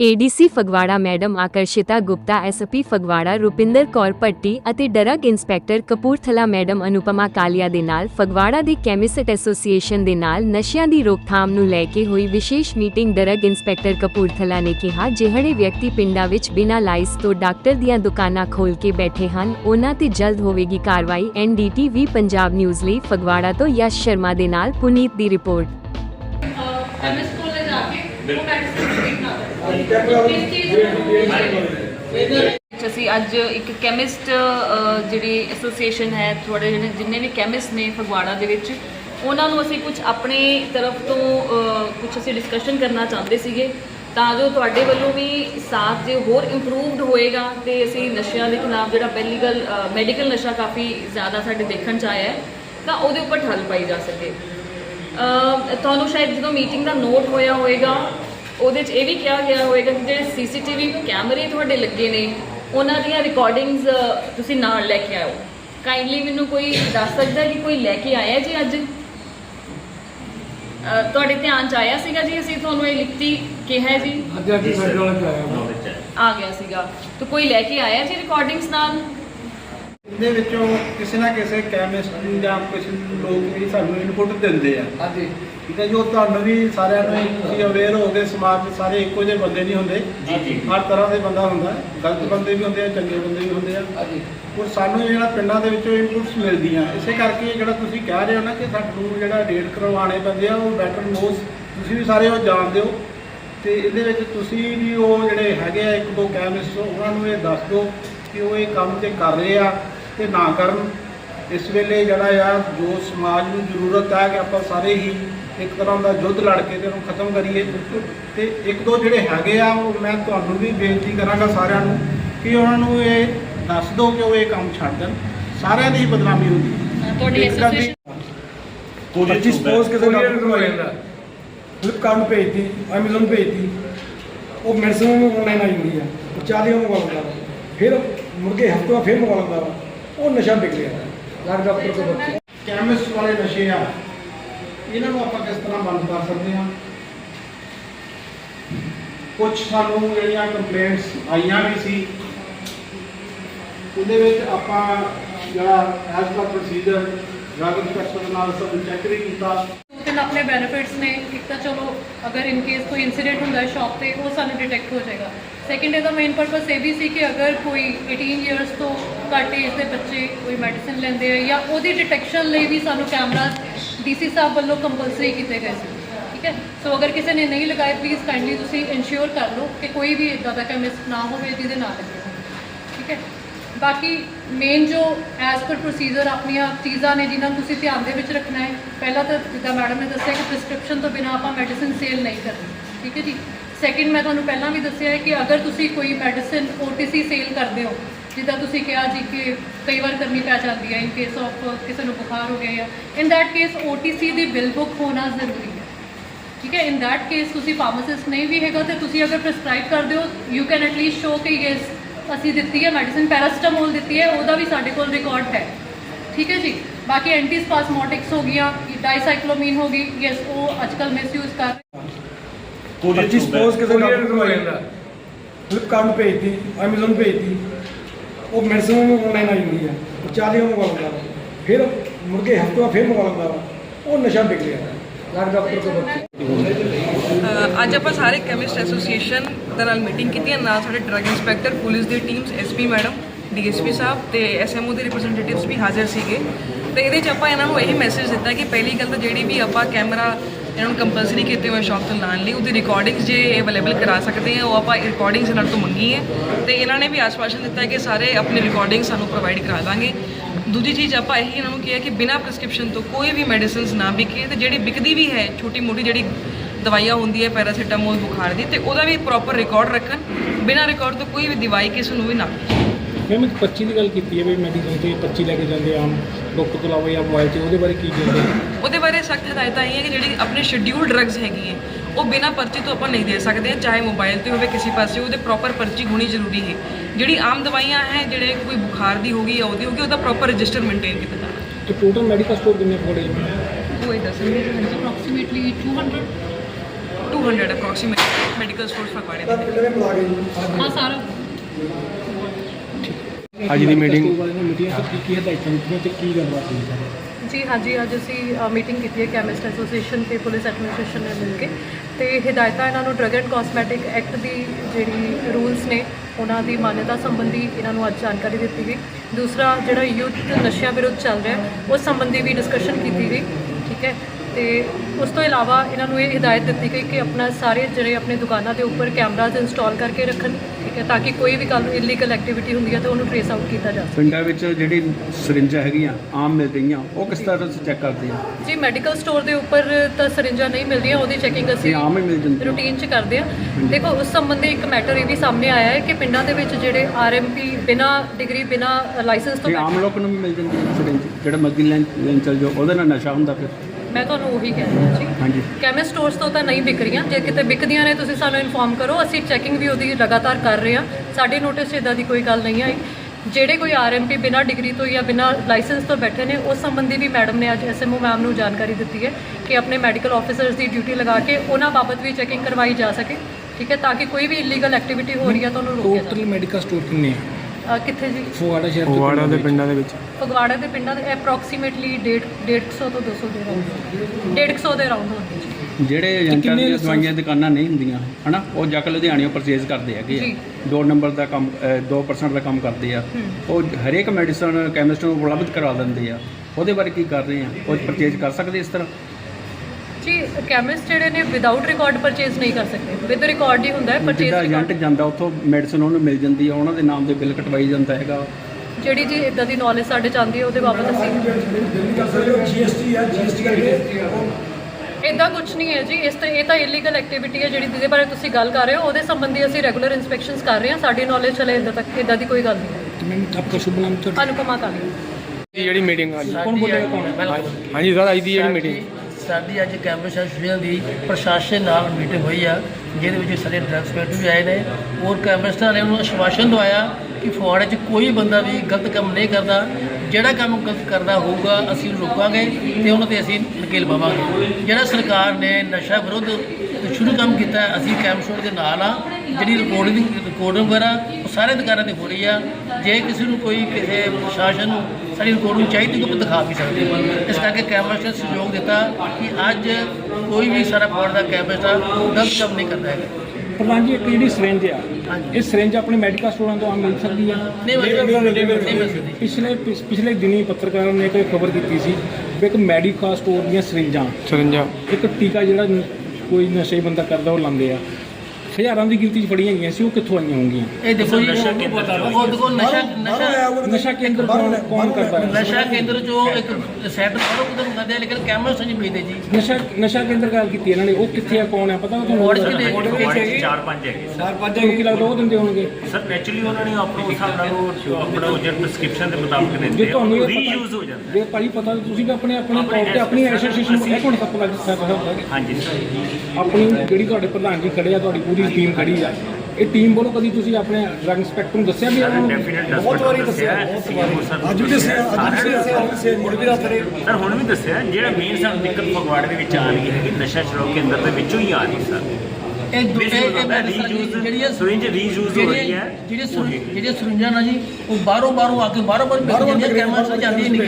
ADC Phagwara madam Akarshita Gupta SP Phagwara Rupinder Kaur Bhatti ਅਤੇ drug inspector Kapurthala madam Anupama Kalia ਦੇ ਨਾਲ ਫਗਵਾੜਾ ਦੀ chemist association ਦੇ ਨਾਲ ਨਸ਼ਿਆਂ ਦੀ ਰੋਕਥਾਮ ਨੂੰ ਲੈ ਕੇ ਹੋਈ ਵਿਸ਼ੇਸ਼ ਮੀਟਿੰਗ ਡਰੱਗ ਇੰਸਪੈਕਟਰ ਕਪੂਰਥਲਾ ਨੇ ਕਿਹਾ ਜਿਹੜੇ ਵਿਅਕਤੀ ਪਿੰਡਾਂ ਵਿੱਚ ਬਿਨਾਂ ਲਾਇਸ ਤੋਂ ਡਾਕਟਰ ਦੀਆਂ ਦੁਕਾਨਾਂ ਖੋਲ੍ਹ ਕੇ ਬੈਠੇ ਹਨ ਉਹਨਾਂ ਤੇ ਜਲਦ ਹੋਵੇਗੀ ਕਾਰਵਾਈ। ਐਨਡੀਟੀਵੀ ਪੰਜਾਬ ਨਿਊਜ਼ ਲਈ ਫਗਵਾੜਾ ਤੋਂ ਯਸ਼ ਸ਼ਰਮਾ ਦੇ ਨਾਲ ਪੁਨੀਤ ਦੀ ਰਿਪੋਰਟ। ਐਮਐਸ ਕੋਲ ਲੈ ਜਾ ਕੇ ਉਹ ਅਸੀਂ ਅੱਜ ਇੱਕ ਕੈਮਿਸਟ ਜਿਹੜੀ ਐਸੋਸੀਏਸ਼ਨ ਹੈ ਥੋੜੇ ਜਿਹੜੇ ਜਿੰਨੇ ਵੀ ਕੈਮਿਸਟ ਨੇ ਫਗਵਾੜਾ ਦੇ ਵਿੱਚ, ਉਹਨਾਂ ਨੂੰ ਅਸੀਂ ਕੁਝ ਆਪਣੇ ਤਰਫ ਤੋਂ ਕੁਝ ਅਸੀਂ ਡਿਸਕਸ਼ਨ ਕਰਨਾ ਚਾਹੁੰਦੇ ਸੀਗੇ, ਤਾਂ ਜੋ ਤੁਹਾਡੇ ਵੱਲੋਂ ਵੀ ਸਾਥ ਜੇ ਹੋਰ ਇੰਪਰੂਵਡ ਹੋਏਗਾ, ਤੇ ਅਸੀਂ ਨਸ਼ਿਆਂ ਦੇ ਖਿਲਾਫ ਜਿਹੜਾ ਪਹਿਲੀ ਗੱਲ ਮੈਡੀਕਲ ਨਸ਼ਾ ਕਾਫੀ ਜ਼ਿਆਦਾ ਸਾਡੇ ਦੇਖਣ ਚ ਆਇਆ ਹੈ, ਤਾਂ ਉਹਦੇ ਉੱਪਰ ਠੱਲ ਪਾਈ ਜਾ ਸਕੇ। ਤੁਹਾਨੂੰ ਸ਼ਾਇਦ ਜਦੋਂ ਮੀਟਿੰਗ ਦਾ ਨੋਟ ਹੋਇਆ ਹੋਵੇਗਾ ਉਹਦੇ 'ਚ ਇਹ ਵੀ ਕਿਹਾ ਗਿਆ ਹੋਵੇਗਾ ਕਿ ਜਿਹੜੇ ਸੀਸੀਟੀਵੀ ਕੈਮਰੇ ਤੁਹਾਡੇ ਲੱਗੇ ਨੇ ਉਹਨਾਂ ਦੀਆਂ ਰਿਕਾਰਡਿੰਗਸ ਤੁਸੀਂ ਨਾਲ ਲੈ ਕੇ ਆਓ। ਕਾਈਂਡਲੀ ਮੈਨੂੰ ਕੋਈ ਦੱਸ ਸਕਦਾ ਕਿ ਕੋਈ ਲੈ ਕੇ ਆਇਆ ਜੀ ਅੱਜ? ਤੁਹਾਡੇ ਧਿਆਨ 'ਚ ਆਇਆ ਸੀਗਾ ਜੀ ਅਸੀਂ ਤੁਹਾਨੂੰ ਇਹ ਲਿਖਤੀ ਕਿਹਾ ਜੀ? ਅੱਜ ਅੱਜ ਸਾਡੇ ਚ ਆਇਆ। ਆ ਗਿਆ ਸੀਗਾ। ਤਾਂ ਕੋਈ ਲੈ ਕੇ ਆਇਆ ਜੀ ਰਿਕਾਰਡਿੰਗਸ ਨਾਲ? ਇਹਦੇ ਵਿੱਚੋਂ ਕਿਸੇ ਨਾ ਕਿਸੇ ਕੈਮਿਸਟ ਜਾਂ ਕੁਝ ਲੋਕ ਵੀ ਸਾਨੂੰ ਇਨਪੁਟ ਦਿੰਦੇ ਆ। ਹਾਂਜੀ। ਠੀਕ ਹੈ ਜੋ ਤੁਹਾਨੂੰ ਵੀ ਸਾਰਿਆਂ ਨੂੰ ਤੁਸੀਂ ਅਵੇਅਰ ਹੋ ਗਏ ਸਮਾਜ 'ਚ ਸਾਰੇ ਇੱਕੋ ਜਿਹੇ ਬੰਦੇ ਨਹੀਂ ਹੁੰਦੇ। ਜੀ ਜੀ। ਹਰ ਤਰ੍ਹਾਂ ਦੇ ਬੰਦਾ ਹੁੰਦਾ ਹੈ। ਗਲਤ ਬੰਦੇ ਵੀ ਹੁੰਦੇ ਆ ਚੰਗੇ ਬੰਦੇ ਵੀ ਹੁੰਦੇ ਆ। ਔਰ ਸਾਨੂੰ ਜਿਹੜਾ ਪਿੰਡਾਂ ਦੇ ਵਿੱਚੋਂ ਇਨਪੁਟਸ ਮਿਲਦੀਆਂ ਇਸੇ ਕਰਕੇ ਜਿਹੜਾ ਤੁਸੀਂ ਕਹਿ ਰਹੇ ਹੋ ਨਾ ਕਿ ਸਾਨੂੰ ਜਿਹੜਾ ਡੇਟ ਕਰਵਾਉਣੇ ਪੈਂਦੇ ਆ ਉਹ ਬੈਟਰ ਨੋਸ ਤੁਸੀਂ ਵੀ ਸਾਰੇ ਉਹ ਜਾਣਦੇ ਹੋ। ਤੇ ਇਹਦੇ ਵਿੱਚ ਤੁਸੀਂ ਵੀ ਉਹ ਜਿਹੜੇ ਹੈਗੇ ਆ ਇੱਕ ਦੋ ਕੈਮਿਸਟ ਉਹਨਾਂ ਨੂੰ ਇਹ ਦੱਸ ਦਿਓ ਕਿ ਉਹ ਇਹ ਕੰਮ ਤੇ ਕਰ ਰਹੇ ਆ ਤੇ ਨਾ ਕਰਨ। ਇਸ ਵੇਲੇ ਜਿਹੜਾ ਆ ਜੋ ਸਮਾਜ ਨੂੰ ਜ਼ਰੂਰਤ ਹੈ ਕਿ ਆਪਾਂ ਸਾਰੇ ਹੀ ਇੱਕ ਤਰ੍ਹਾਂ ਦਾ ਯੁੱਧ ਲੜ ਕੇ ਤੇ ਉਹਨੂੰ ਖਤਮ ਕਰੀਏ। ਤੇ ਇੱਕ ਦੋ ਜਿਹੜੇ ਹੈਗੇ ਆ ਉਹ ਮੈਂ ਤੁਹਾਨੂੰ ਵੀ ਬੇਨਤੀ ਕਰਾਂਗਾ ਸਾਰਿਆਂ ਨੂੰ ਕਿ ਉਹਨਾਂ ਨੂੰ ਇਹ ਦੱਸ ਦਿਓ ਕਿ ਉਹ ਇਹ ਕੰਮ ਛੱਡ ਦੇਣ। ਸਾਰਿਆਂ ਦੀ ਹੀ ਬਦਨਾਮੀ ਹੁੰਦੀ ਹੈ। ਤੁਹਾਡੀ ਐਸੋਸੀਏਸ਼ਨ ਸਪੋਜ਼ ਕਿਸੇ ਹੋ। ਜਾਂਦਾ ਫਲਿੱਪਕਾਰਟ ਨੂੰ ਭੇਜਦੀ ਐਮਾਜ਼ਨ ਭੇਜਦੀ ਉਹ ਮੈਡੀਸਨ ਨੂੰ ਆਨਲਾਈਨ ਆਈ ਹੁੰਦੀ ਆ ਉਹ 40 ਨੂੰ ਮੰਗਵਾ ਲੈਂਦਾ ਵਾ। ਫਿਰ ਮੁਰਗੇ ਹਫ਼ਤੇ ਫਿਰ ਮੰਗਵਾ ਲੈਂਦਾ ਵਾ ਉਹ ਨਸ਼ਾ ਵਿਕ ਰਿਹਾ। ਲੱਗ ਡਾਕਟਰ ਕੋਲ ਬੱਚੇ। ਕੈਮਿਸਟ ਵਾਲੇ ਨਸ਼ੇ ਆ। ਇਹਨਾਂ ਨੂੰ ਆਪਾਂ ਕਿਸ ਤਰ੍ਹਾਂ ਬੰਦ ਕਰ ਸਕਦੇ ਹਾਂ? ਕੁਝ ਸਾਨੂੰ ਜਿਹੜੀਆਂ ਕੰਪਲੇਂਟਸ ਆਈਆਂ ਵੀ ਸੀ, ਉਹਦੇ ਵਿੱਚ ਆਪਾਂ ਜਿਹੜਾ as per procedure drug inspector ਨਾਲ ਸਭ ਚੈੱਕ ਵੀ ਕੀਤਾ। ਦੋ ਆਪਣੇ ਬੈਨੀਫਿਟਸ ਨੇ, ਇੱਕ ਤਾਂ ਚਲੋ ਅਗਰ ਇਨ ਕੇਸ ਕੋਈ ਇਨਸੀਡੈਂਟ ਹੁੰਦਾ ਹੈ ਸ਼ਾਪ ਤੇ, ਉਹ ਸਾਨੂੰ ਡਿਟੈਕਟ ਹੋ ਜਾਏਗਾ। ਸੈਕਿੰਡ ਇਹਦਾ ਮੇਨ ਪਰਪਸ ਇਹ ਵੀ ਸੀ ਕਿ ਅਗਰ ਕੋਈ 18 ਇਅਰਸ ਤੋਂ ਘੱਟ ਏਜ ਦੇ ਬੱਚੇ ਕੋਈ ਮੈਡੀਸਿਨ ਲੈਂਦੇ ਆ ਜਾਂ ਉਹਦੀ ਡਿਟੈਕਸ਼ਨ ਲਈ ਵੀ ਸਾਨੂੰ ਕੈਮਰਾ ਡੀਸੀ ਸਾਹਿਬ ਵੱਲੋਂ ਕੰਪਲਸਰੀ ਕੀਤੇ ਗਏ ਸੀ। ਠੀਕ ਹੈ? ਸੋ ਅਗਰ ਕਿਸੇ ਨੇ ਨਹੀਂ ਲਗਾਏ ਪਲੀਜ਼ ਕਾਈਂਡਲੀ ਤੁਸੀਂ ਇਨਸ਼ੋਰ ਕਰ ਲਓ ਕਿ ਕੋਈ ਵੀ ਇਦਾਂ ਦਾ ਕੈਮਿਸਟ ਨਾ ਹੋਵੇ ਜਿਹਦੇ ਨਾਲ ਲੱਗੇ। ਠੀਕ ਹੈ? ਬਾਕੀ ਮੇਨ ਜੋ ਐਜ਼ ਪਰ ਪ੍ਰੋਸੀਜਰ ਆਪਣੀਆਂ ਚੀਜ਼ਾਂ ਨੇ ਜਿਨ੍ਹਾਂ ਨੂੰ ਤੁਸੀਂ ਧਿਆਨ ਦੇ ਵਿੱਚ ਰੱਖਣਾ ਹੈ, ਪਹਿਲਾਂ ਤਾਂ ਜਿੱਦਾਂ ਮੈਡਮ ਨੇ ਦੱਸਿਆ ਕਿ ਪ੍ਰਿਸਕ੍ਰਿਪਸ਼ਨ ਤੋਂ ਬਿਨਾ ਆਪਾਂ ਮੈਡੀਸਿਨ ਸੇਲ ਨਹੀਂ ਕਰਨੀ, ਠੀਕ ਹੈ ਜੀ? ਸੈਕਿੰਡ ਮੈਂ ਤੁਹਾਨੂੰ ਪਹਿਲਾਂ ਵੀ ਦੱਸਿਆ ਹੈ ਕਿ ਅਗਰ ਤੁਸੀਂ ਕੋਈ ਮੈਡੀਸਿਨ OTC ਸੇਲ ਕਰਦੇ ਹੋ, ਜਿੱਦਾਂ ਤੁਸੀਂ ਕਿਹਾ ਜੀ ਕਿ ਕਈ ਵਾਰ ਕਰਨੀ ਪੈ ਜਾਂਦੀ ਹੈ ਇਨ ਕੇਸ ਆਫ ਕਿਸੇ ਨੂੰ ਬੁਖਾਰ ਹੋ ਗਿਆ ਜਾਂ ਇਨ ਦੈਟ ਕੇਸ OTC ਦੀ ਬਿਲ ਬੁੱਕ ਹੋਣਾ ਜ਼ਰੂਰੀ ਹੈ, ਠੀਕ ਹੈ? ਇਨ ਦੈਟ ਕੇਸ ਤੁਸੀਂ ਫਾਰਮਾਸਿਸਟ ਨਹੀਂ ਵੀ ਹੈਗਾ ਤੇ ਤੁਸੀਂ ਅਗਰ ਪ੍ਰਿਸਕ੍ਰਾਈਬ ਕਰਦੇ ਹੋ you can at least show ਕਿ ਯੈਸ ਅਸੀਂ ਦਿੱਤੀ ਹੈ ਮੈਡੀਸਿਨ ਪੈਰਾਸਟਾਮੋਲ ਦਿੱਤੀ ਹੈ ਉਹਦਾ ਵੀ ਸਾਡੇ ਕੋਲ ਰਿਕਾਰਡ ਹੈ। ਠੀਕ ਹੈ ਜੀ? ਬਾਕੀ ਐਂਟੀ ਸਪਾਸਮੋਟਿਕਸ ਹੋ ਗਈਆਂ ਡਾਈਸਾਈਕਲੋਮੀਨ ਹੋ ਗਈ ਯੈਸ ਉਹ ਅੱਜਕੱਲ ਮਿਸਯੂਜ਼ ਕਰ ਰਹੇ ਪੱਚੀ ਸਪੋਜ਼ ਕਿਸੇ ਦਾ ਹੋ ਜਾਂਦਾ। ਫਲਿੱਪਕਾਰਟ ਨੂੰ ਭੇਜਦੀ ਐਮਾਜ਼ਨ ਭੇਜਦੀ ਉਹ ਮੈਡੀਸਨ ਨੂੰ ਆਨਲਾਈਨ ਆਈ ਹੁੰਦੀ ਆ ਉਹ 40 ਨੂੰ ਮੰਗਵਾ ਲੈਂਦਾ ਵਾ। ਫਿਰ ਮੁਰਗੇ ਹਫ਼ਤੇ ਬਾਅਦ ਫਿਰ ਮੰਗਵਾ ਲੈਂਦਾ ਵਾ ਉਹ ਨਸ਼ਾ ਵਿਕ ਰਿਹਾ ਲੱਗ ਡਾਕਟਰ ਕੋਲ ਬੱਚੇ। ਅ, ਅੱਜ ਆਪਾਂ ਸਾਰੇ ਕੈਮਿਸਟ ਐਸੋਸੀਏਸ਼ਨ ਦੇ ਨਾਲ ਮੀਟਿੰਗ ਕੀਤੀ ਹੈ, ਨਾਲ ਸਾਡੇ ਡਰੱਗ ਇੰਸਪੈਕਟਰ ਪੁਲਿਸ ਦੀ ਟੀਮਸ ਐਸਪੀ ਮੈਡਮ ਡੀਐਸਪੀ ਸਾਹਿਬ ਤੇ ਐਸਐਮਓ ਦੇ ਰਿਪਰੈਜ਼ੈਂਟੇਟਿਵਸ ਵੀ ਹਾਜ਼ਰ ਸੀਗੇ। ਤੇ ਇਹਦੇ 'ਚ ਆਪਾਂ ਇਹਨਾਂ ਨੂੰ ਇਹੀ ਮੈਸੇਜ ਦਿੱਤਾ ਕਿ ਪਹਿਲੀ ਗੱਲ ਤਾਂ ਜਿਹੜੀ ਵੀ ਆਪਾਂ ਕੈਮਰਾ ਇਹਨਾਂ ਨੂੰ ਕੰਪਲਸਰੀ ਕੀਤੇ ਹੋਏ ਸ਼ੌਪ ਤੋਂ ਲਾਉਣ ਲਈ, ਉਹਦੀ ਰਿਕਾਰਡਿੰਗਸ ਜੇ ਅਵੇਲੇਬਲ ਕਰਾ ਸਕਦੇ ਆ, ਉਹ ਆਪਾਂ ਰਿਕਾਰਡਿੰਗਸ ਇਹਨਾਂ ਤੋਂ ਮੰਗੀ ਹੈ। ਤੇ ਇਹਨਾਂ ਨੇ ਵੀ ਆਸ਼ਵਾਸਨ ਦਿੱਤਾ ਕਿ ਸਾਰੇ ਆਪਣੀ ਰਿਕਾਰਡਿੰਗ ਸਾਨੂੰ ਪ੍ਰੋਵਾਈਡ ਕਰਾ ਦਾਂਗੇ। ਦੂਜੀ ਚੀਜ਼ ਆਪਾਂ ਇਹੀ ਇਹਨਾਂ ਨੂੰ ਕਿਹਾ ਕਿ ਬਿਨਾਂ ਪ੍ਰੈਸਕ੍ਰਿਪਸ਼ਨ ਤੋਂ ਕੋਈ ਵੀ ਮੈਡੀਸਿਨਸ ਨਾ ਵਿਕੇ ਤੇ ਜਿਹੜੀ ਵਿਕਦੀ ਵੀ ਹੈ ਛੋਟੀ ਮੋਟੀ ਜਿਹੜੀ ਦਵਾਈਆਂ ਹੁੰਦੀ ਹੈ ਪੈਰਾਸੀਟਾਮੋਲ ਬੁਖਾਰ ਦੀ ਤੇ ਉਹਦਾ ਵੀ ਪ੍ਰੋਪਰ ਰਿਕਾਰਡ ਰੱਖਣ। ਬਿਨਾਂ ਰਿਕਾਰਡ ਤੋਂ ਕੋਈ ਵੀ ਦਵਾਈ ਕਿਸੇ ਨੂੰ ਵੀ ਨਾ ਵੇਚਣ ਮੈਮ ਇੱਕ 25 ਦੀ ਗੱਲ ਕੀਤੀ ਹੈ ਵੀ ਮੈਡੀਕਲ ਤੇ 25 ਲੈ ਕੇ ਜਾਂਦੇ ਆਮ ਡਾਕਟਰ ਤੋਂ ਇਲਾਵਾ ਜਾਂ ਮੋਬਾਈਲ ਤੇ ਉਹਦੇ ਬਾਰੇ ਕੀ ਕਹਿੰਦੇ ਉਹਦੇ ਬਾਰੇ ਸਖਤ ਹਦਾਇਤਾਂ ਇਹ ਹੈ ਕਿ ਜਿਹੜੀ ਆਪਣੇ ਸ਼ਡਿਊਲ ਡਰੱਗਸ ਹੈਗੀ ਹੈ ਉਹ ਬਿਨਾਂ ਪਰਚੀ ਤੋਂ ਆਪਾਂ ਨਹੀਂ ਦੇ ਸਕਦੇ ਹਾਂ, ਚਾਹੇ ਮੋਬਾਈਲ ਤੇ ਹੋਵੇ ਕਿਸੇ ਪਾਸੇ ਉਹਦੇ ਪ੍ਰੋਪਰ ਪਰਚੀ ਹੋਣੀ ਜ਼ਰੂਰੀ ਹੈ। ਜਿਹੜੀ ਆਮ ਦਵਾਈਆਂ ਹੈ ਜਿਹੜੇ ਕੋਈ ਬੁਖਾਰ ਦੀ ਹੋਗੀ ਜਾਂ ਉਹਦੀ ਹੋਗੀ ਉਹਦਾ ਪ੍ਰੋਪਰ ਰਜਿਸਟਰ ਮੇਨਟੇਨ ਕੀਤਾ ਜਾਣਾ। ਤੇ ਟੋਟਲ ਮੈਡੀਕਲ ਸਟੋਰ ਕਿੰਨੇ ਉਹ ਇਹ ਦੱਸਣਗੇ ਹਾਂਜੀ ਅਪਰੋਕਸੀਮੇਟਲੀ 200 200 ਅਪਰੋਕਸੀਮੇਟਲੀ ਮੈਡੀਕਲ ਸਟੋਰਸ ਫਗਵਾੜੇ ਤਾਂ ਦੇ ਪਿੰਡ ਦੇ ਬੁਲਾ ਕੇ ਜੀ ਹਾਂ ਸਾਰਾ ਅੱਜ ਦੀ ਮੀਟਿੰਗ ਮੀਟਿੰਗ ਕੀ ਕੀ ਹਦਾਇਤਾਂ ਦਿੱਤੀਆਂ ਤੇ ਕੀ ਗੱਲਬਾਤ ਹੋਈ ਸਰ ਜੀ ਹਾਂਜੀ ਅੱਜ ਅਸੀਂ ਮੀਟਿੰਗ ਕੀਤੀ ਹੈ ਕੈਮਿਸਟ ਐਸੋਸੀਏਸ਼ਨ ਤੇ ਪੁਲਿਸ ਐਡਮਿਨਿਸਟ੍ਰੇਸ਼ਨ ਨੇ ਮਿਲ ਕੇ ਤੇ ਹਦਾਇਤਾਂ ਇਹਨਾਂ ਨੂੰ ਡਰਗ ਐਂਡ ਕਾਸਮੈਟਿਕ ਐਕਟ ਦੀ ਜਿਹੜੀ ਰੂਲਸ ਨੇ ਉਹਨਾਂ ਦੀ ਮਾਨਤਾ ਸੰਬੰਧੀ ਇਹਨਾਂ ਨੂੰ ਅੱਜ ਜਾਣਕਾਰੀ ਦਿੱਤੀ ਗਈ ਦੂਸਰਾ ਜਿਹੜਾ ਯੂਥ ਨਸ਼ਿਆਂ ਵਿਰੁੱਧ ਚੱਲ ਰਿਹਾ ਉਸ ਸੰਬੰਧੀ ਵੀ ਡਿਸਕਸ਼ਨ ਕੀਤੀ ਗਈ ਠੀਕ ਹੈ ਤੇ ਉਸ ਤੋਂ ਇਲਾਵਾ ਇਹਨਾਂ ਨੂੰ ਇਹ ਹਦਾਇਤ ਦਿੱਤੀ ਗਈ ਕਿ ਆਪਣਾ ਸਾਰੇ ਜਿਹੜੇ ਆਪਣੇ ਦੁਕਾਨਾਂ ਦੇ ਉੱਪਰ ਕੈਮਰਾਜ਼ ਇੰਸਟਾਲ ਕਰਕੇ ਰੱਖਣ ਠੀਕ ਹੈ ਤਾਂ ਕਿ ਕੋਈ ਵੀ ਕੱਲ ਇਲੀਗਲ ਐਕਟੀਵਿਟੀ ਹੁੰਦੀ ਹੈ ਤਾਂ ਉਹਨੂੰ ਟ੍ਰੇਸ ਆਊਟ ਕੀਤਾ ਜਾ ਸਕੇ। ਪਿੰਡਾਂ ਵਿੱਚ ਜਿਹੜੀ ਸਰਿੰਜਾਂ ਹੈਗੀਆਂ ਆਮ ਮਿਲ ਰਹੀਆਂ ਉਹ ਕਿਸ ਤਰ੍ਹਾਂ ਤੁਸੀਂ ਚੈੱਕ ਕਰਦੇ ਆ ਜੀ ਮੈਡੀਕਲ ਸਟੋਰ ਦੇ ਉੱਪਰ ਤਾਂ ਸਰਿੰਜਾਂ ਨਹੀਂ ਮਿਲਦੀਆਂ ਉਹਦੀ ਚੈਕਿੰਗ ਅਸੀਂ ਆਮ ਹੀ ਮਿਲ ਜਾਂਦੀ ਰੂਟੀਨ ਚ ਕਰਦੇ ਆ ਦੇਖੋ ਉਸ ਸੰਬੰਧੀ ਇੱਕ ਮੈਟਰ ਇਹ ਵੀ ਸਾਹਮਣੇ ਆਇਆ ਹੈ ਕਿ ਪਿੰਡਾਂ ਦੇ ਵਿੱਚ ਜਿਹੜੇ ਆਰਐਮਪੀ ਬਿਨਾ ਡਿਗਰੀ ਬਿਨਾ ਲਾਇਸੈਂਸ ਤੋਂ ਆਮ ਲੋਕ ਨੂੰ ਵੀ ਮਿਲ ਜਾਂਦੀ ਸਰਿੰਜ ਜਿਹੜਾ ਮਰਜ਼ੀ ਲੈਣ ਚੱਲ ਜਾਓ ਉਹਦੇ ਨਾਲ ਨਸ਼ਾ ਹੁੰਦਾ ਫਿਰ। ਮੈਂ ਤੁਹਾਨੂੰ ਉਹੀ ਕਹਿ ਰਹੀ ਹਾਂ ਜੀ। ਹਾਂਜੀ। ਕੈਮਿਸਟ ਸਟੋਰਸ ਤੋਂ ਤਾਂ ਨਹੀਂ ਵਿਕ ਰਹੀਆਂ। ਜੇ ਕਿਤੇ ਵਿਕਦੀਆਂ ਨੇ ਤੁਸੀਂ ਸਾਨੂੰ ਇਨਫੋਰਮ ਕਰੋ। ਅਸੀਂ ਚੈਕਿੰਗ ਵੀ ਉਹਦੀ ਲਗਾਤਾਰ ਕਰ ਰਹੇ ਹਾਂ। ਸਾਡੇ ਨੋਟਿਸ 'ਚ ਇਦਾਂ ਦੀ ਕੋਈ ਗੱਲ ਨਹੀਂ ਆਈ। ਜਿਹੜੇ ਕੋਈ ਆਰਐਮਪੀ ਬਿਨਾ ਡਿਗਰੀ ਤੋਂ ਜਾਂ ਬਿਨਾ ਲਾਇਸੈਂਸ ਤੋਂ ਬੈਠੇ ਨੇ ਉਸ ਸੰਬੰਧੀ ਵੀ ਮੈਡਮ ਨੇ ਅੱਜ ਐਸਐਮਓ ਮੈਮ ਨੂੰ ਜਾਣਕਾਰੀ ਦਿੱਤੀ ਹੈ ਕਿ ਆਪਣੇ ਮੈਡੀਕਲ ਆਫੀਸਰਸ ਦੀ ਡਿਊਟੀ ਲਗਾ ਕੇ ਉਹਨਾਂ ਬਾਬਤ ਵੀ ਚੈਕਿੰਗ ਕਰਵਾਈ ਜਾ ਸਕੇ। ਠੀਕ ਹੈ ਤਾਂ ਕਿ ਕੋਈ ਵੀ ਇਲੀਗਲ ਐਕਟੀਵਿਟੀ ਹੋ ਰਹੀ ਹੈ ਤਾਂ ਉਹਨੂੰ ਰੋਕਿਆ ਜਾ ਟੋਟਲ ਮੈਡੀਕਲ ਸਟੋਰ ਕਿੰਨੇ ਆ? ਅਹ ਕਿੱਥੇ ਜੀ? ਫਗਵਾੜਾ ਸ਼ਹਿਰ ਫਗਵਾੜਾ ਦੇ ਪਿੰਡਾਂ ਦੇ ਵਿੱਚ। ਫਗਵਾੜਾ ਦੇ ਪਿੰਡਾਂ ਦੇ ਅਪਰੋਕਸੀਮੇਟਲੀ 150 ਤੋਂ 200 ਦੇ ਰਾਉਂਡ 150 ਦੇ ਰਾਉਂਡ ਹੁੰਦੇ ਜੀ। ਜਿਹੜੇ ਏਜੰਟਾਂ ਦੀਆਂ ਦਵਾਈਆਂ ਦੀ ਦੁਕਾਨਾਂ ਨਹੀਂ ਹੁੰਦੀਆਂ ਹਨਾ? ਉਹ ਜਾ ਕੇ ਲੁਧਿਆਣਿਓਂ ਪਰਚੇਜ਼ ਕਰਦੇ ਹੈਗੇ ਜੀ। ਆ ਨੰਬਰ ਦਾ ਕੰਮ ਅ, 2% ਦਾ ਕੰਮ ਕਰਦੇ ਆ। ਉਹ ਹਰੇਕ ਮੈਡੀਸਨ ਕੈਮਿਸਟ ਨੂੰ ਉਪਲਬਧ ਕਰਵਾ ਦਿੰਦੇ ਆ। ਉਹਦੇ ਬਾਰੇ ਕੀ ਕਰ ਰਹੇ ਆ? ਉਹ ਪਰਚੇਜ਼ ਕਰ ਸਕਦੇ ਇਸ ਤਰ੍ਹਾਂ? ਜੀ ਕੈਮਿਸਟ ਜਿਹੜੇ ਨੇ ਵਿਦਆਊਟ ਰਿਕਾਰਡ ਪਰਚੇਜ਼ ਨਹੀਂ ਕਰ ਸਕਦੇ। ਵਿਦ ਰਿਕਾਰਡ ਹੀ ਹੁੰਦਾ ਹੈ ਪਰਚੇਜ਼ ਜਿੱਦਾਂ ਏਜੰਟ ਜਾਂਦਾ ਉੱਥੋਂ ਮੈਡੀਸਨ ਉਹਨੂੰ ਮਿਲ ਜਾਂਦੀ ਆ ਉਹਨਾਂ ਦੇ ਨਾਮ ਦੇ ਬਿੱਲ ਕਟਵਾਈ ਜਾਂਦਾ ਹੈਗਾ। ਜਿਹੜੀ ਜੀ ਇਦਾਂ ਦੀ ਨੌਲੇਜ ਸਾਡੇ ਚ ਆਉਂਦੀ ਹੈ ਉਹਦੇ ਬਾਬਤ ਅਸੀਂ ਦਿੱਲੀ ਕਰ ਸਕਦੇ ਹੋ ਜੀਐਸਟੀ ਹੈ ਜੀਐਸਟੀ ਕਰਕੇ ਇਦਾਂ ਕੁਝ ਨਹੀਂ ਹੈ ਜੀ ਇਸ ਤੇ ਇਹ ਤਾਂ ਇਲੀਗਲ ਐਕਟੀਵਿਟੀ ਹੈ ਜਿਹੜੀ ਜਿਹਦੇ ਬਾਰੇ ਤੁਸੀਂ ਗੱਲ ਕਰ ਰਹੇ ਹੋ ਉਹਦੇ ਸੰਬੰਧੀ ਅਸੀਂ ਰੈਗੂਲਰ ਇਨਸਪੈਕਸ਼ਨਸ ਕਰ ਰਹੇ ਹਾਂ ਸਾਡੀ ਨੌਲੇਜ ਚਲੇ ਇਦਾਂ ਤੱਕ ਇਦਾਂ ਦੀ ਕੋਈ ਗੱਲ ਨਹੀਂ ਹੈ। ਤੇ ਮੈਮ ਆਪਕਾ ਸ਼ੁਭ ਨਾਮ ਅਨੁਪਮਾ ਕਾਲੀ। ਜਿਹੜੀ ਮੀਟਿੰਗ ਅੱਜ ਕੌਣ ਬੋਲੇਗਾ ਕੌਣ? ਹਾਂਜੀ ਸਰ ਅੱਜ ਦੀ ਜਿਹੜੀ ਮੀਟਿੰਗ ਸਾਡੀ ਅੱਜ ਕੈਂਪਸ ਐਸੋਸੀਏਸ਼ਨ ਦੀ ਪ੍ਰਸ਼ਾਸਨ ਨਾਲ ਮੀਟਿੰਗ ਹੋਈ ਆ, ਜਿਹਦੇ ਵਿੱਚ ਸਾਡੇ ਡਰੱਗ ਇੰਸਪੈਕਟਰ ਵੀ ਆਏ ਨੇ। ਔਰ ਕੈਂਪਸਟਰਾਂ ਨੇ ਉਹਨੂੰ ਆਸ਼ਵਾਸਨ ਦਵਾਇਆ ਕਿ ਫੁਆੜੇ 'ਚ ਕੋਈ ਬੰਦਾ ਵੀ ਗਲਤ ਕੰਮ ਨਹੀਂ ਕਰਦਾ। ਜਿਹੜਾ ਕੰਮ ਗਲਤ ਕਰਦਾ ਹੋਊਗਾ, ਅਸੀਂ ਰੋਕਾਂਗੇ ਤੇ ਉਹਨਾਂ ਤੇ ਅਸੀਂ ਨਕੇਲ ਪਾਵਾਂਗੇ। ਜਿਹੜਾ ਸਰਕਾਰ ਨੇ ਨਸ਼ਾ ਵਿਰੁੱਧ ਸ਼ੁਰੂ ਕੰਮ ਕੀਤਾ ਅਸੀਂ ਕੈਂਪਸਟਰ ਦੇ ਨਾਲ ਆ। ਜਿਹੜੀ ਰਿਕਾਰਡਿੰਗ ਰਿਕਾਰਡਿੰਗ ਵਗੈਰਾ ਉਹ ਸਾਰੇ ਦੁਕਾਨਾਂ ਤੇ ਹੋ ਰਹੀ ਆ। ਜੇ ਕਿਸੇ ਨੂੰ ਕੋਈ ਕਿਸੇ ਪ੍ਰਸ਼ਾਸਨ ਨੂੰ ਸਾਡੀ ਰਿਕਾਰਡਿੰਗ ਚਾਹੀਦੀ ਤਾਂ ਦਿਖਾ ਵੀ ਸਕਦੇ। ਇਸ ਕਰਕੇ ਕੈਮਰਾ ਨੇ ਸਹਿਯੋਗ ਦਿੱਤਾ ਕਿ ਅੱਜ ਕੋਈ ਵੀ ਸਾਰਾ ਬੋਰਡ ਦਾ ਕੈਮਰਾ ਗਲਤ ਕੰਮ ਨਹੀਂ ਕਰਦਾ ਹੈਗਾ। ਪ੍ਰਧਾਨ ਜੀ ਇੱਕ ਜਿਹੜੀ ਸਿਰਿੰਜ ਆ ਇਹ ਸਿਰਿੰਜ ਆਪਣੇ ਮੈਡੀਕਲ ਸਟੋਰਾਂ ਤੋਂ ਆਮ ਮਿਲ ਸਕਦੀ ਆ? ਨਹੀਂ ਮਿਲ ਸਕਦੀ ਸਕਦੀ ਪਿਛਲੇ ਪਿਛ- ਪਿਛਲੇ ਦਿਨੀ ਪੱਤਰਕਾਰਾਂ ਨੇ ਕੋਈ ਖਬਰ ਕੀਤੀ ਸੀ ਵੀ ਇੱਕ ਮੈਡੀਕਲ ਸਟੋਰ ਦੀਆਂ ਸਿਰਿੰਜਾਂ ਸਿਰਿੰਜਾਂ ਇੱਕ ਟੀਕਾ ਜਿਹੜਾ ਕੋਈ ਨਸ਼ੇ ਬੰਦਾ ਕਰਦਾ ਉਹ ਲਾਉਂਦੇ ਆ। ਹਜ਼ਾਰਾਂ ਦੀ ਗਿਣਤੀ 'ਚ ਫੜੀਆਂ ਗਈਆਂ ਸੀ ਉਹ ਕਿੱਥੋਂ ਆਈਆਂ ਹੋਣਗੀਆਂ? ਇਹ ਦੇਖੋ ਜੀ ਉਹ ਦੇਖੋ ਨਸ਼ਾ ਨਸ਼ਾ ਨਸ਼ਾ ਕੇਂਦਰ ਕੌਣ ਕੌਣ ਕਰਦਾ? ਹੈ ਨਸ਼ਾ ਕੇਂਦਰ ਚੋਂ ਇੱਕ ਸੈਟ ਬਾਹਰੋਂ ਕਿਤੇ ਮੰਗਦੇ ਆ ਲੇਕਿਨ ਕੈਮਰਾ ਸੰਜ ਵੇਚਦੇ ਜੀ। ਨਸ਼ਾ ਨਸ਼ਾ ਕੇਂਦਰ ਗੱਲ ਕੀਤੀ ਇਹਨਾਂ ਨੇ ਉਹ ਕਿੱਥੇ ਆ ਕੌਣ ਆ? ਪਤਾ ਤੁਹਾਨੂੰ ਬੋਰਡ ਕਿਤੇ ਚਾਰ ਪੰਜ ਹੈਗੇ। ਚਾਰ ਪੰਜ ਕੀ ਲੱਗਦਾ ਉਹ ਦਿੰਦੇ ਹੋਣਗੇ। ਸਰ ਐਕਚੁਅਲੀ ਉਹਨਾਂ ਨੇ ਆਪਣੇ ਹਿਸਾਬ ਨਾਲ ਉਹ ਆਪਣਾ ਉਹ ਜਿਹੜਾ prescription ਦੇ ਮੁਤਾਬਕ ਜੇ ਦਿੰਦੇ ਆ ਤੁਹਾਨੂੰ ਉਹ ਇਹ ਰੀਯੂਜ਼ ਹੋ ਜਾਂਦਾ। ਜੇ ਭਾਈ ਪਤਾ ਤੁਸੀਂ ਵੀ ਆਪਣੇ ਆਪਣੇ ਤੌਰ ਤੇ ਆਪਣੀ ਐਸੋਸੀਏਸ਼ਨ ਨੂੰ ਇੱਕ ਮਿੰਟ ਤੱਕ ਲੱਗ ਸਕਦਾ ਹਾਂਜੀ। ਸਰ ਆਪਣੀ ਜਿਹੜੀ ਤੁਹਾਡੇ ਪ੍ਰਧਾਨ ਜੀ ਖੜੇ ਆ ਤੁਹਾਡੀ ਪੂਰੀ ਟੀਮ ਖੜੀ ਆ। ਇਹ ਟੀਮ ਵੱਲੋਂ ਕਦੀ ਤੁਸੀਂ ਆਪਣੇ ਡਰਗ ਇੰਸਪੈਕਟਰ ਨੂੰ ਦੱਸਿਆ ਵੀ ਇਹਨਾਂ ਨੂੰ? ਡੈਫੀਨਿਟ ਬਹੁਤ ਵਾਰੀ ਦੱਸਿਆ ਸਰ ਅੱਜ ਵੀ ਦੱਸਿਆ ਅੱਜ ਵੀ ਦੱਸਿਆ ਹੁਣ ਸੇ ਮੁੜ ਵੀ ਦੱਸ ਰਹੇ। ਸਰ ਹੁਣ ਵੀ ਦੱਸਿਆ ਜਿਹੜਾ ਮੇਨ ਸਾਨੂੰ ਦਿੱਕਤ ਫਗਵਾੜੇ ਦੇ ਵਿੱਚ ਆ ਰਹੀ ਹੈ ਨਸ਼ਾ ਛੁਡਾਊ ਕੇਂਦਰ ਦੇ ਵਿੱਚੋਂ ਹੀ ਆ ਰਹੀ ਸਰ ਇਹ ਦੂ- medicine ਜਿਹੜੀਆਂ syringe reuse ਹੋ ਰਹੀ ਜਿਹੜੀਆਂ- ਹੈ। ਜਿਹੜੀਆਂ syringe- ਜਿਹੜੀਆਂ ਸਰਿੰਜਾਂ ਨਾ ਜੀ ਉਹ ਬਾਹਰੋਂ ਬਾਹਰੋਂ ਆ ਕੇ ਬਾਹਰੋਂ ਬਾਹਰ ਜਾਂਦੀਆਂ ਕੈਮਰਾ ਸੇ ਜਾਂਦੀਆਂ ਨਹੀਂ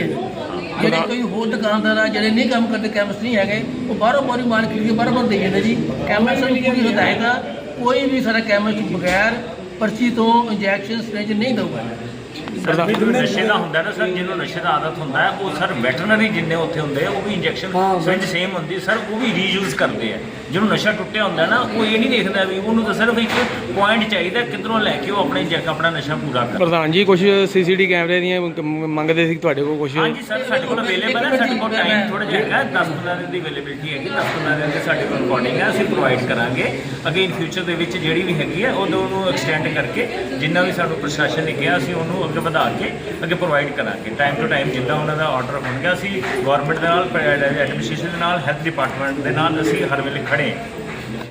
ਜਿਹੜੇ ਕੋਈ ਹੋਰ ਦੁਕਾਨਦਾਰ ਆ ਜਿਹੜੇ ਨਹੀਂ ਕੰਮ ਕਰਦੇ ਕੈਮਸ ਨਹੀਂ ਹੈਗੇ ਉਹ ਬਾਹਰੋਂ ਬਾਹਰ ਮਾਲ ਖਰੀਦ ਕੇ ਬਾਹਰੋਂ ਬਾਹਰ ਦੇ ਜਾਂਦੇ ਜੀ। ਕੈਮਰਾ ਨੂੰ ਪੂਰੀ ਹਦਾਇਤ ਆ। ਕੋਈ ਵੀ ਸਾਡਾ ਕੈਮਿਸਟ ਬਗੈਰ ਪਰਚੀ ਤੋਂ ਇੰਜੈਕਸ਼ਨ ਸਟੇਜ ਨਹੀਂ ਦਊਗਾ। ਸਰ ਜਿਹਨੂੰ ਨਸ਼ੇ ਦਾ ਹੁੰਦਾ ਨਾ ਸਰ ਜਿਹਨੂੰ ਨਸ਼ੇ ਦਾ ਆਦਤ ਹੁੰਦਾ ਹੈ ਉਹ ਸਰ ਵੈਟਰਨਰੀ ਜਿੰਨੇ ਉੱਥੇ ਹੁੰਦੇ ਆ ਉਹ ਵੀ ਇੰਜੈਕਸ਼ਨ ਸਿਰੰਜ ਸੇਮ ਹੁੰਦੀ ਸਰ ਉਹ ਵੀ ਰੀਯੂਜ਼ ਕਰਦੇ ਆ। ਜਿਹਨੂੰ ਨਸ਼ਾ ਟੁੱਟਿਆ ਹੁੰਦਾ ਨਾ ਉਹ ਇਹ ਨਹੀਂ ਦੇਖਦਾ ਵੀ ਉਹਨੂੰ ਤਾਂ ਸਿਰਫ ਇੱਕ ਪੁਆਇੰਟ ਚਾਹੀਦਾ ਕਿੱਧਰੋਂ ਲੈ ਕੇ ਉਹ ਆਪਣੇ ਜੱਗ ਆਪਣਾ ਨਸ਼ਾ ਪੂਰਾ ਕਰ। ਪ੍ਰਧਾਨ ਜੀ ਕੁਝ ਸੀਸੀਟੀ ਕੈਮਰੇ ਦੀਆਂ ਮੰਗਦੇ ਸੀ ਤੁਹਾਡੇ ਕੋਲ ਕੁਝ ਹਾਂਜੀ ਸਰ ਸਾਡੇ ਕੋਲ ਅਵੇਲੇਬਲ ਹੈ ਸਾਡੇ ਕੋਲ ਟਾਈਮ ਥੋੜਾ ਜਿਹਾ ਹੈਗਾ। 10 15 ਦਿਨ ਦੀ ਅਵੇਲੇਬਿਲਿਟੀ ਹੈਗੀ 10 15 ਦਿਨ ਦੀ ਸਾਡੇ ਕੋਲ ਰਿਕਾਰਡਿੰਗ ਹੈ ਅਸੀਂ ਪ੍ਰੋਵਾਈਡ ਕਰਾਂਗੇ। ਅੱਗੇ ਇਨ ਫਿਊਚਰ ਦੇ ਵਿੱਚ ਜਿਹੜੀ ਵੀ ਹੈਗੀ ਹੈ ਉਦੋਂ ਉਹਨੂੰ ਐਕਸਟੈਂਡ ਕਰਕੇ ਜਿੰਨਾ ਵੀ ਸਾਨੂੰ ਪ੍ਰਸ਼ਾਸਨ ਨੇ ਕਿਹਾ ਅਸੀਂ ਉਹਨੂੰ ਅੱਗੇ ਵਧਾ ਕੇ ਅੱਗੇ ਪ੍ਰੋਵਾਈਡ ਕਰਾਂਗੇ। ਟਾਈਮ ਟੂ ਟਾਈਮ ਜਿੱਦਾਂ ਉਹਨਾਂ ਦਾ ਆਰਡਰ ਹੋਣਗਾ, ਅਸੀਂ ਗਵਰਨਮੈਂਟ ਦੇ ਨਾਲ ਐਡਮਿਨਿਸਟ੍ਰੇਸ਼ਨ ਦੇ ਨਾਲ ਹੈਲਥ ਡਿਪਾਰਟਮੈਂਟ ਦੇ ਨਾਲ ਅਸੀਂ ਹਰ ਵੇਲੇ ਖੜੇ